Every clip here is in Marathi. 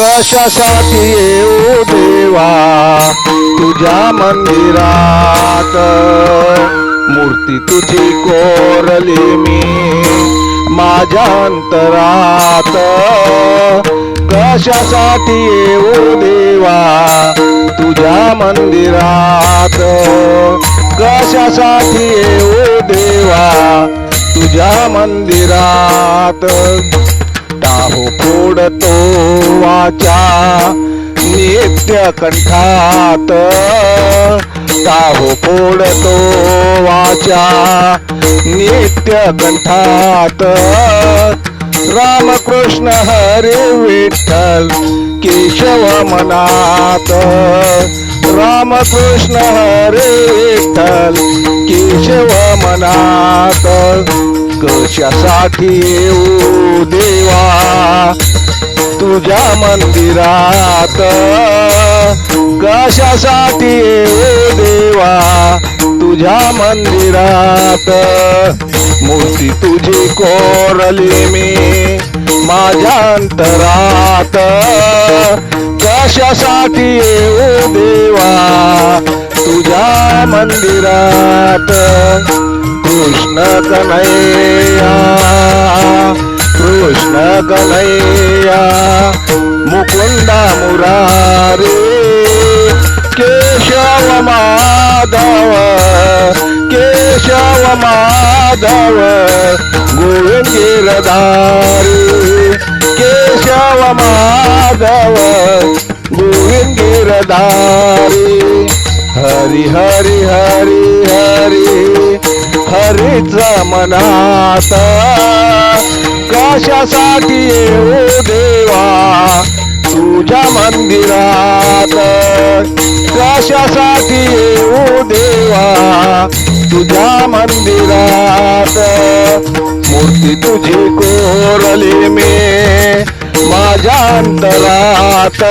कशासाठी येऊ देवा. तुझ्या मंदिरात मूर्ती तुझी कोरली मी. माझ्या अंतरात कशासाठी येऊ देवा? तुझ्या मंदिरात कशासाठी येऊ देवा? तुझ्या मंदिरात टाहो फोडतो वाचा नित्य कंठात. टाहो फोडतो वाचा नित्य कंठात. रामकृष्ण हरे विठ्ठल केशव मनात. रामकृष्ण हरे विठ्ठल केशव मनात. कशासाठी येऊ देवा? तुझ्या मंदिरात कशासाठी येऊ देवा? तुझ्या मंदिरात मूर्ती तुझी कोरली मी. माझ्या अंतरात कशासाठी येऊ देवा? तुझ्या मंदिरात कृष्ण कन्हैया कृष्ण कन्हैया मुकुंदा मुरारी केशव माधव केशव माधव गोविंद गिरधारी केशव माधव गोविंद गिरधारी हरी हरी हरी हरी। हरीचा मनात. कशासाठी येऊ देवा? तुझ्या मंदिरात. कशासाठी येऊ देवा? तुझ्या मंदिरात. मूर्ती तुझी कोरली मी माझ्या अंतरात.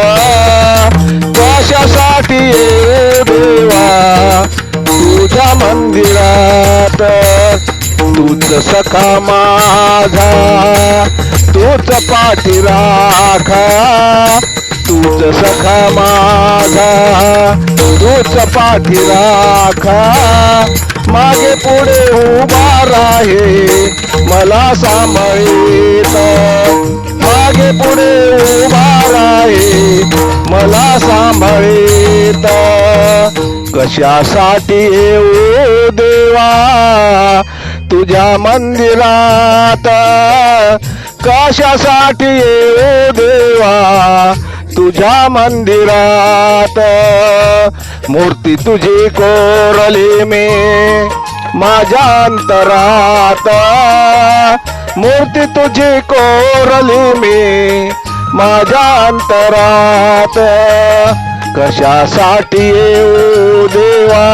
कशासाठी येऊ देवा? तुझ्या मंदिरात. तूच सखा माझा तूच पाठी राखा तूच सखा माझा तूच पाठी राखा. मागे पुढे उभा राहे मला सांभाळीत. मागे पुढे उभा राहे मला सांभाळीत. कशासाठी येऊ देवा? तुझ्या मंदिरात कशासाठी येऊ देवा? तुझ्या मंदिरात मूर्ती तुझी कोरली मी. माझ्या अंतरात मूर्ती तुझी कोरली मी. माझ्या अंतरात कशासाठी येऊ देवा?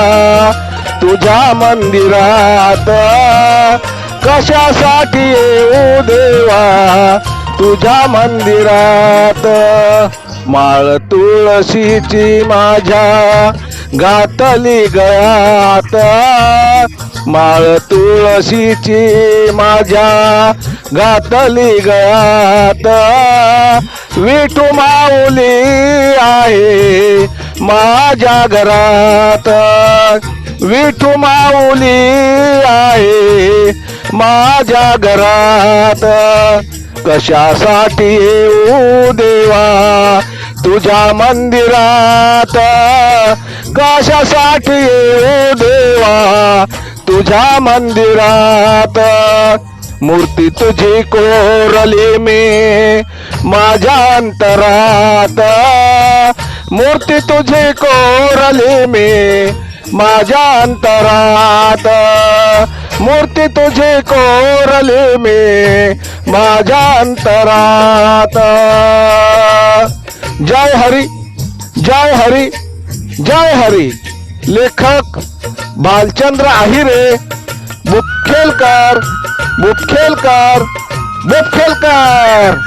तुझ्या मंदिरात कशासाठी येऊ देवा? तुझ्या मंदिरात माळ तुळशीची माझ्या घातली गळ्यात. माळ तुळशीची माझ्या घातली गळ्यात. विठू माऊली आहे माझ्या घरात. विठू माऊली आहे माझ्या घरात. कशासाठी येऊ देवा? तुझ्या मंदिरात. कशासाठी येऊ देवा? तुझ्या मंदिरात. मूर्ती तुझी कोरली मी माझ्या अंतरात. मूर्ती तुझी कोरली मी माझ्या अंतरात मूर्ती तुझी कोरली मी। माझ्या अंतरात जय हरी जय हरी जय हरी। लेखक भालचंद्र आहिरे बुखेलकर बुखेलकर बुखेलकर